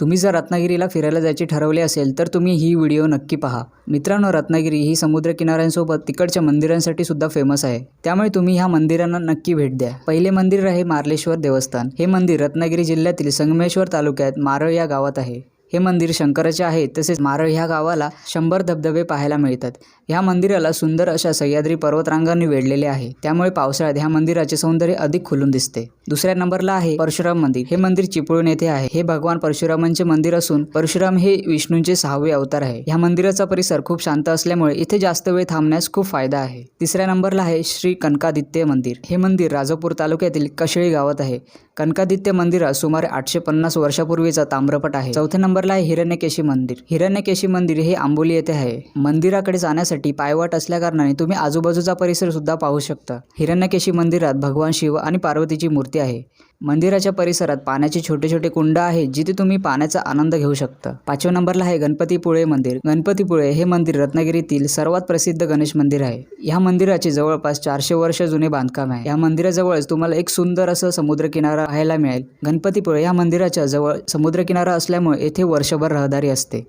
तुम्ही जर रत्नागिरीला फिरायला जायचे ठरवले असेल तर तुम्ही ही व्हिडिओ नक्की पहा. मित्रांनो रत्नागिरी ही समुद्रकिनाऱ्यांसोबत तिकडच्या मंदिरांसाठी सुद्धा फेमस आहे. त्यामुळे तुम्ही ह्या मंदिरांना नक्की भेट द्या. पहिले मंदिर आहे मार्लेश्वर देवस्थान. हे मंदिर रत्नागिरी जिल्ह्यातील संगमेश्वर तालुक्यात मारळ या गावात आहे. हे मंदिर शंकराचे आहे. तसेच मारळ ह्या गावाला शंभर धबधबे पाहायला मिळतात. ह्या मंदिराला सुंदर अशा सह्याद्री पर्वतरांगांनी वेढलेले आहे. त्यामुळे पावसाळ्यात ह्या मंदिराचे सौंदर्य अधिक खुलून दिसते. दुसऱ्या नंबरला आहे परशुराम मंदिर. हे मंदिर चिपळूण येथे आहे. हे भगवान परशुरामांचे मंदिर असून परशुराम हे विष्णूंचे सहावे अवतार आहे. ह्या मंदिराचा परिसर खूप शांत असल्यामुळे इथे जास्त वेळ थांबण्यास खूप फायदा आहे. तिसऱ्या नंबरला आहे श्री कनकादित्य मंदिर. हे मंदिर राजापूर तालुक्यातील कशेळी गावात आहे. कनकादित्य मंदिरात सुमारे आठशे पन्नास वर्षापूर्वीचा ताम्रपट आहे. चौथ्या नंबरला आहे हिरण्यकेशी मंदिर. हिरण्यकेशी मंदिर हे आंबोली येथे आहे. मंदिराकडे जाण्यासाठी पायवाट असल्याकारणाने तुम्ही आजूबाजूचा परिसर सुद्धा पाहू शकता. हिरण्यकेशी मंदिरात भगवान शिव आणि पार्वतीची मूर्ती आहे. मंदिराच्या परिसरात पाण्याचे छोटे छोटे कुंड आहेत जिथे तुम्ही पाण्याचा आनंद घेऊ शकता. पाचव्या नंबरला आहे गणपतीपुळे मंदिर. गणपतीपुळे हे मंदिर रत्नागिरीतील सर्वात प्रसिद्ध गणेश मंदिर आहे. या मंदिराचे जवळपास चारशे वर्ष जुने बांधकाम आहे. या मंदिराजवळच तुम्हाला एक सुंदर असं समुद्रकिनारा पाहायला मिळेल. गणपतीपुळे या मंदिराच्या जवळ समुद्रकिनारा असल्यामुळे येथे वर्षभर रहदारी असते.